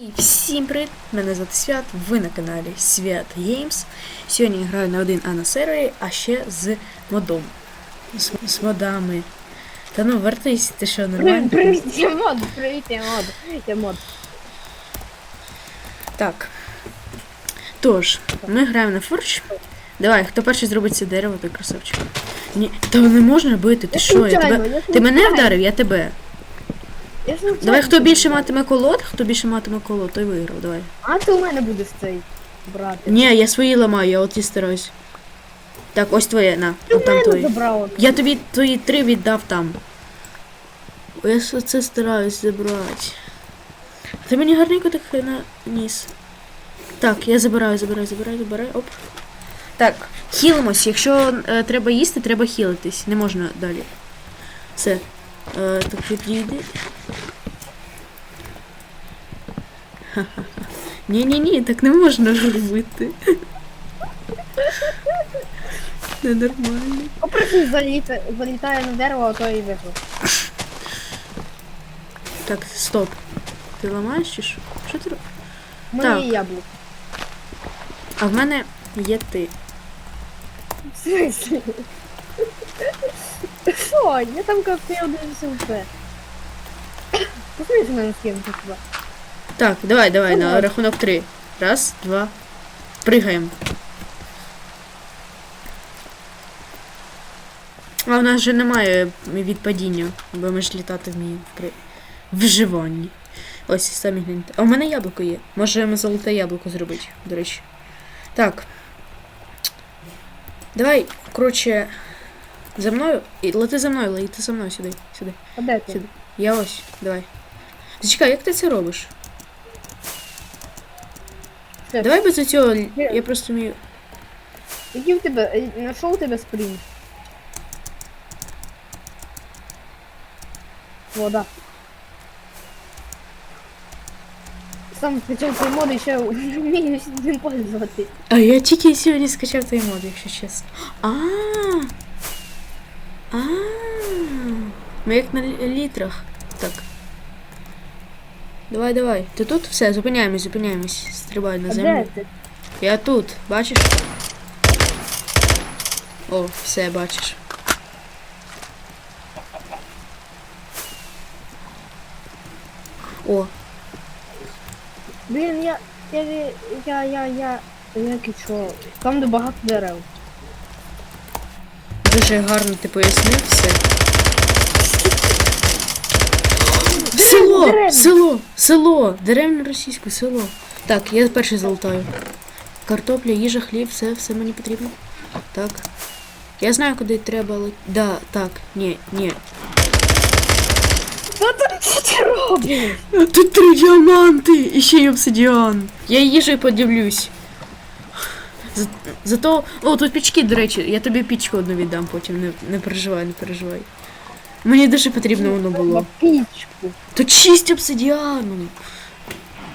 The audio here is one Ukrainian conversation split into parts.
І всім привіт! Мене звати Свят, ви на каналі Свят Геймс. Сьогодні я граю на один а на сервері, а ще з модом. З, з модами. Та ну вертись, ти що, нормально? Привіт, я мод, привіт, я мод. Я мод. Так. Тож, ми граємо на форч. Давай, хто перший зробить це дерево, той красавчик. Ні, та не можна бити, ти що? Я тебе... я Ти мене вдарив, я тебе. Я. Давай, хто більше матиме колод, хто більше матиме колод, той виграв, давай. А ти у мене будеш цей брати. Ні, я свої ламаю, я от і стараюсь. Так, ось твоє, на, Ти у от там мене твої. забрав. Я тобі твої три віддав там. О, Я ж це стараюсь забрати. Ти мені гарненько так на ніс. Так, я забираю, забираю, забираю, забираю. Оп. Так, хілимось. Якщо е, треба їсти, треба хілитись. Не можна далі. Все. Е, так підійди. Ні-ні-ні, так не можна робити. Ненормально. Попросив заліта, залітає на дерево, а то і виграв. Так, стоп. Ти ламаєш чи що? Що ти мене Так. є яблуко. А в мене є ти. В смысле? Що? Я там как ти один СМП. Посмотрите на нас кем тебе. Так, давай, давай, на рахунок три. Раз, два. Пригаємо. А в нас же немає відпадіння, бо ми ж літати вміємо при... вживанні. Ось самі гляньте. А в мене яблуко є. Можемо золоте яблуко зробити, до речі. Так. Давай, коротше, за мною. І лети за мною, лети за мною сюди, сюди. А де ти? Сюди. Я ось, давай. Зачекай, як ти це робиш? Що? Давай без цього, я просто вмію. Який в тебе, е, на що у тебе спринт? Вода. Сам скачав цей мод і ще вмію ним пользуватись. А я тільки сьогодні скачав той мод, якщо чесно. А. А. Ми як на лі- літрах. Давай, давай. Ти тут? Все, зупиняємось, зупиняємось. Стрибай на землю. Я тут, бачиш? О, все, бачиш. О, Блін, я, я, я, я, я, я, що? Там де багато дерев. Дуже гарно ти пояснив все. Село! деревня. Село! Село! Деревня російське, село. Так, я перший залутаю. Картопля, їжа, хліб, все, все мені потрібно. Так. Я знаю, куди треба летіти. Да, так, ні, ні. Що ти, робиш? Тут три діаманти і ще й обсидіан. Я їжею подивлюсь. За- Зато. О, тут пічки, до речі, я тобі пічку одну віддам потім, не, не переживай, не переживай. Мені дуже потрібно воно було. Пічку. То чисть обсидіану.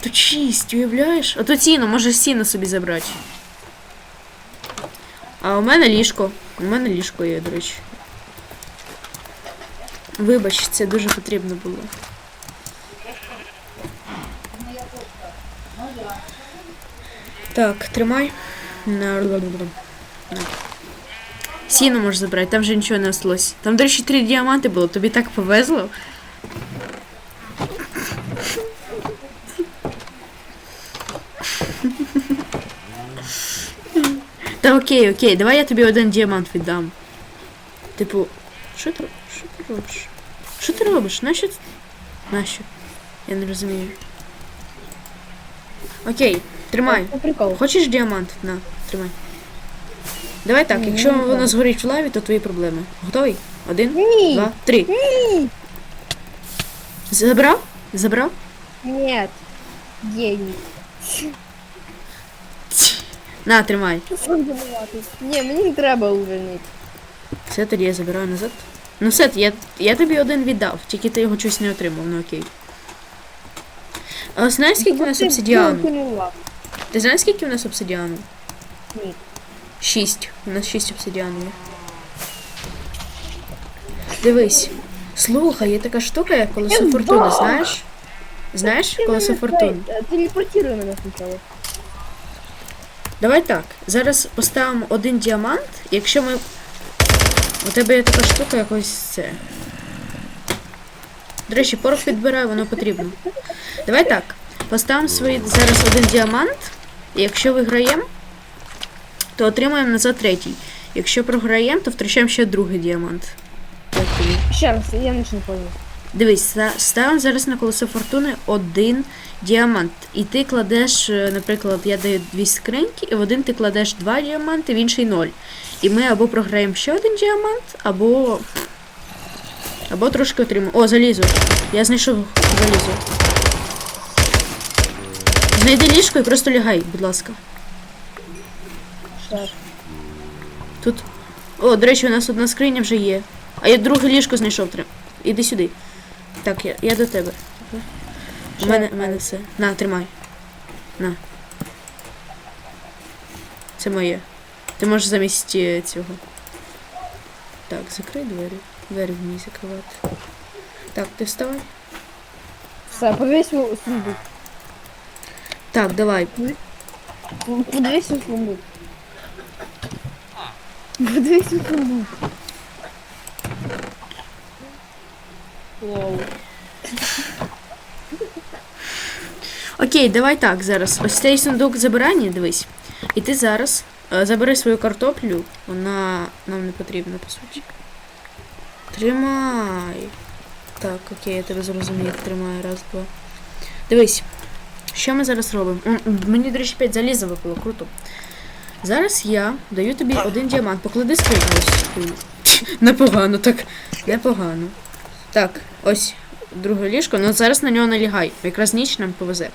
То чисть, уявляєш? А то сіно, може сіно собі забрати. А у мене ліжко. У мене ліжко є, до речі. Вибач, це дуже потрібно було. Так, тримай. На. на. Сіно можеш забрати, там вже нічого не осталось. Там, до речі, три діаманти було, тобі так повезло. Та окей, окей, давай я тобі один діамант віддам. Типу, що ти, що ти робиш? Що ти робиш? Нащо? Нащо? Я не розумію. Окей, тримай. Хочеш діамант? На, тримай. Давай так, якщо треба. згорить в лаві, то твої проблеми. Готовий? Один, Ні. два, три. Ні. Забрав? Забрав? Ні. Геній. На, тримай. Ні, мені не треба увернити. Все, тоді я забираю назад. Ну все, я, я тобі один віддав, тільки ти його щось не отримав, ну окей. А знаєш, скільки у нас обсидіану? Ти знаєш, скільки у нас обсидіану? Ні. Шість. У нас шість обсидіану є. Дивись. Слухай, є така штука, як колесо Я фортуни, знаєш? Знаєш, колесо фортуни? Телепортируй мене спочатку. Давай так. Зараз поставимо один діамант. Якщо ми. У тебе є така штука якось це. До речі, порох відбираю, воно потрібно. Давай так. Поставимо свої зараз один діамант. І якщо виграємо, то отримаємо назад третій. Якщо програємо, то втрачаємо ще другий діамант. Ще раз, я нічого не понял. Дивись, ставимо зараз на колесо фортуни один діамант. І ти кладеш, е, наприклад, я даю дві скриньки, і в один ти кладеш два діаманти, в інший ноль. І ми або програємо ще один діамант, або. Або трошки отримаємо. О, залізо. Я знайшов залізо. Знайди ліжко і просто лягай, будь ласка. Тут. О, до речі, у нас одна скриня вже є. А я друге ліжко знайшов. Трим. Іди сюди. Так, я, я до тебе. У мене, у мене все. На, тримай. На. Це моє. Ти можеш замість е, цього. Так, закрий двері. Двері вмій закривати. Так, ти вставай. Все, повесь у сундук. Так, давай. Подивись у сундук. Подивись у сундук. Вау. Окей, давай так зараз. Ось цей сундук забирання, дивись. І ти зараз е, забери свою картоплю. Вона нам не потрібна, по суті. Тримай. Так, окей, я тебе зрозумів. Тримай, раз, два. Дивись. Що ми зараз робимо? М, Мені, до речі, 5 заліза випало, круто. Зараз я даю тобі один діамант. Поклади скриню. Ось. Непогано, так. Непогано. Так, ось друге ліжко. Ну зараз на нього налягай. Якраз ніч нам повезе.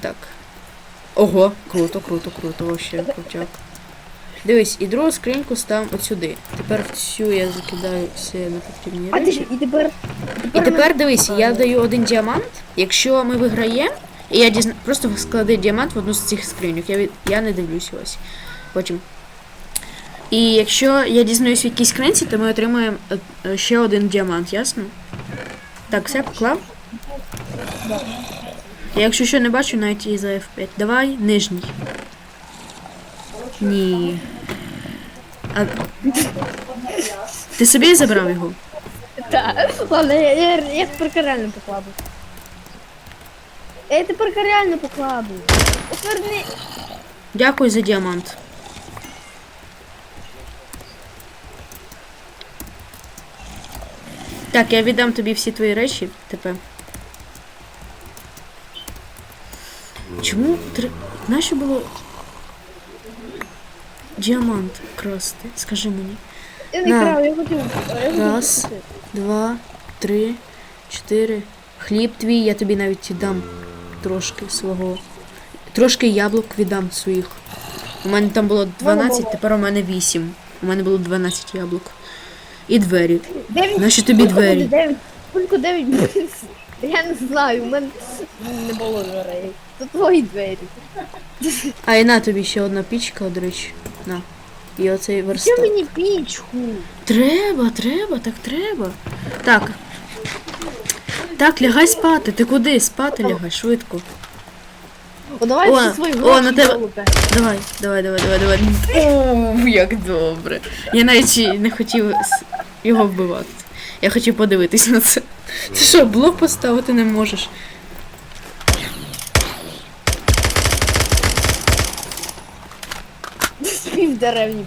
Так. Ого, круто, круто, круто, вообще крутяк. Дивись, і другу скриньку ставимо от сюди. Тепер в цю я закидаю все непотрібні А ти речі. і тепер. І тепер дивись, я даю один діамант. Якщо ми виграємо, і я дізна... просто склади діамант в одну з цих скриньок. Я, від... я не дивлюся ось. Потім. І якщо я дізнаюсь в якійсь скринці, то ми отримаємо е, ще один діамант, ясно? Так, все, поклав? Я якщо що не бачу, навіть і за F5. Давай, нижній. Ні. А... Ти собі забрав його? Так. Ладно, я, я, я тепер реально покладу. Я тепер реально покладу. Дякую за діамант. Так, я віддам тобі всі твої речі тепер. Чому тр... Нащо було діамант красти? Скажи мені. Я не На. крав, я хотів. Я Раз. Два, три, чотири. Хліб твій, я тобі навіть віддам трошки свого. Трошки яблук віддам своїх. У мене там було 12, тепер у мене 8. У мене було 12 яблук. І двері. Дев'ять. Наші тобі двері. дев'ять? Скільки дев'ять? Я не знаю, у мене не було дверей. Це твої двері. А і на тобі ще одна пічка, до речі. На. І оцей Що мені пічку? Треба, треба, так треба. Так. Так, лягай спати. Ти куди? Спати лягай, швидко. О, давай О, всі свої о, на тебе- залупи. Давай, давай, давай, давай, давай. О, як добре. Я навіть і не хотів с- його вбивати. Я хотів подивитись на це. Ти що, блок поставити не можеш? Пів деревні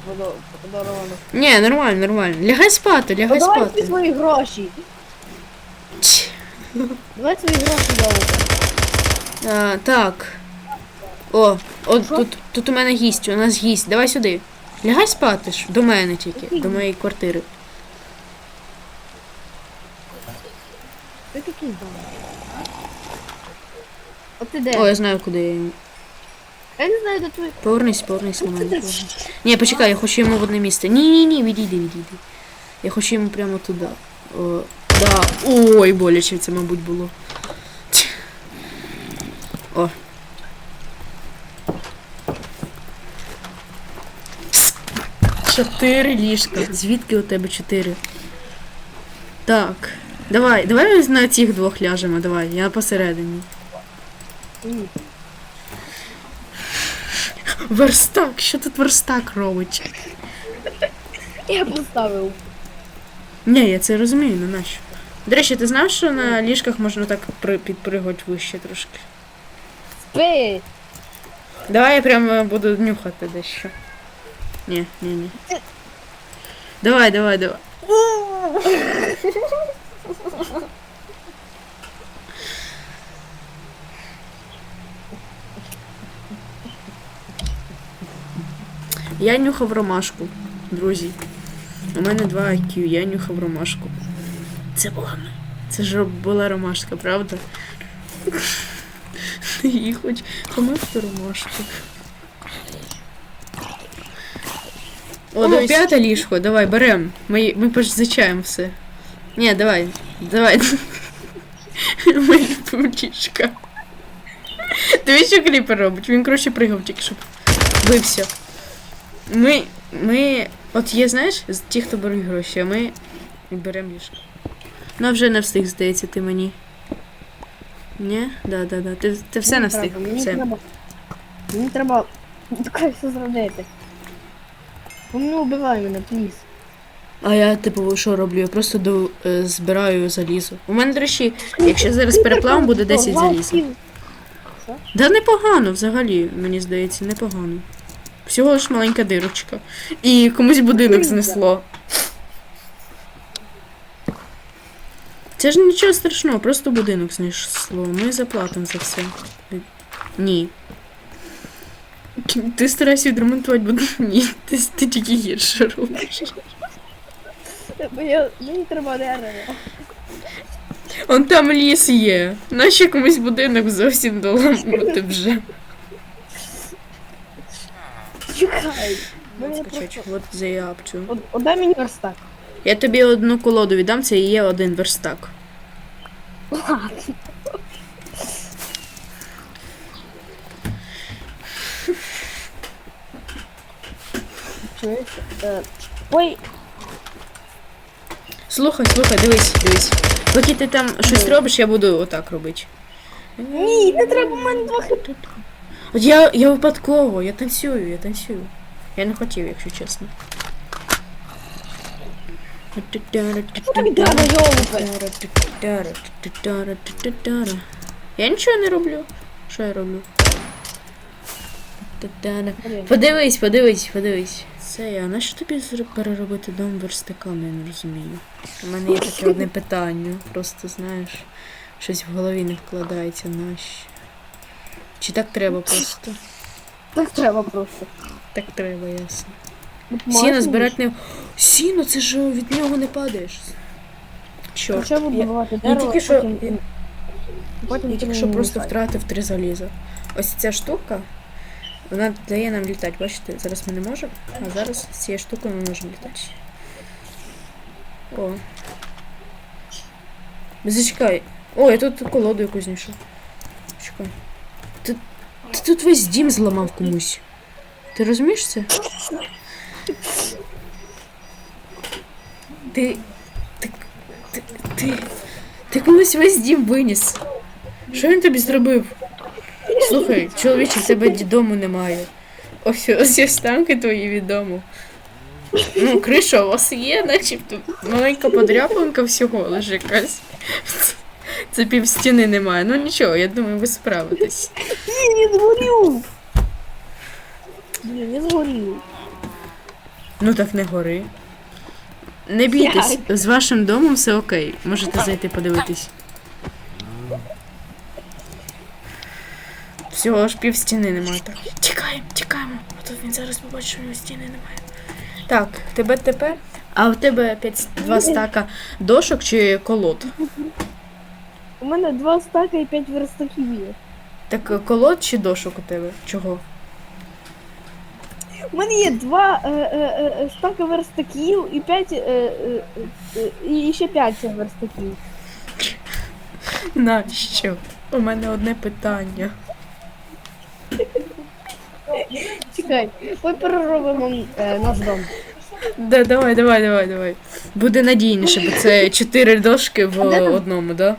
подаровано. Ні, нормально, нормально. Лягай спати, лягай давай всі спати. свої гроші. Давай свої гроші. А, так. О, от тут, тут у мене гість, у нас гість. Давай сюди. Лягай спати ж, до мене тільки, до моєї квартири. Ти такий. От ти де? О, я знаю, куди я. Я не знаю, де твої. Повернись, повернись на мене. Ні, почекай, я хочу йому в одне місце. Ні, ні, ні, відійди, відійди. Я хочу йому прямо туди. О, да. Ой, боляче це, мабуть, було. О. Чотири ліжка. Звідки у тебе чотири? Так. Давай, давай на цих двох ляжемо, давай, я посередині. Верстак, що тут верстак робить? Я поставив. Ні, я це розумію, ну нащо. До речі, ти знав, що на ліжках можна так при- підпригувати вище трошки? Спи! Давай я прямо буду нюхати дещо. Ні, ні, ні. Давай, давай, давай. Я нюхав ромашку, друзі. У мене 2 IQ, я нюхав ромашку. Це була. Це ж була ромашка, правда? Її хоч помив ту ромашку. О, Ось. п'яте ліжко, давай, берем. Ми, ми позичаємо все. Ні, давай, давай. Ліжка. Дивись, що кліпер робить. Він коротше пригав тільки, щоб бився. Ми. Ми. От є, знаєш, з ті, хто беруть гроші, а ми беремо ліжко. Ну, вже не встиг, здається, ти мені. Ні? Да, да, да. Ти, ти все не встиг. Мені Все. треба. Мені треба. Таке все зробити. Ну не убивай мене, пліз. А я, типу, що роблю? Я просто до, е, збираю залізо. У мене, до речі, якщо зараз переплавом буде 10 заліза. Да непогано взагалі, мені здається, непогано. Всього лиш маленька дирочка. І комусь будинок знесло. Це ж нічого страшного, просто будинок знесло. Ми заплатимо за все. Ні. Ти старайся відремонтувати будинок. Ні, ти, ти тільки гірше робиш. Мені треба дерево. Он там ліс є. Нащо комусь будинок зовсім доламувати вже. Чекай. Просто... от заявчу. От- Отдай мені верстак. Я тобі одну колоду віддам, це і є один верстак. Ладно. Чуєш? Е, Ой, Слухай, слухай, дивись, дивись. Поки ти там щось робиш, я буду отак робити. ні, не треба в мене два хп. От я, я випадково, я танцюю, я танцюю. Я не хотів, якщо чесно. Я нічого не роблю. Що я роблю? Подивись, подивись, подивись. Це я. На що тобі переробити дом верстаками, я не розумію. У мене є таке одне питання. Просто знаєш, щось в голові не вкладається нащо. Чи так треба просто? Так треба просто. Так треба, ясно. Сіно збирати не. Сіно, це ж від нього не падаєш. Чорт. Я- я тільки що- потім Я тільки що просто втратив три заліза. Ось ця штука, вона дає нам літати. Бачите, зараз ми не можемо, а зараз з цією штукою ми можемо літати. О. Зачекай. О, я тут колоду якусь знайшов. Чекай. Ти, ти тут весь дім зламав комусь. Ти розумієш це? Ти. Ти. Ти. Ти, ти комусь весь дім виніс. Що він тобі зробив? Слухай, чоловіче, в тебе дому немає. Ось ось танки твої від дому. Ну, криша у вас є, начебто маленька подряпинка всього лише якась. Це пів стіни немає. Ну нічого, я думаю, ви справитесь. Ні, не згорів! Блін, не згорів. Ну так не гори. Не бійтесь, з вашим домом все окей. Можете зайти подивитись. Всього ж пів стіни немає. Так. Тікаємо, тікаємо. А то він зараз побачить, що у нього стіни немає. Так, тебе тепер. А в тебе опять два стака дошок чи колод? У мене два стака і п'ять верстаків є. Так е, колод чи дошок у тебе? Чого? У мене є два е, е, е, стака верстаків і п'ять. Е, е, е, і ще п'ять верстаків. Нащо? У мене одне питання. Чекай, ми переробимо е, наш дом. Да, давай, давай, давай, давай. Буде надійніше, бо це чотири дошки в одному, да?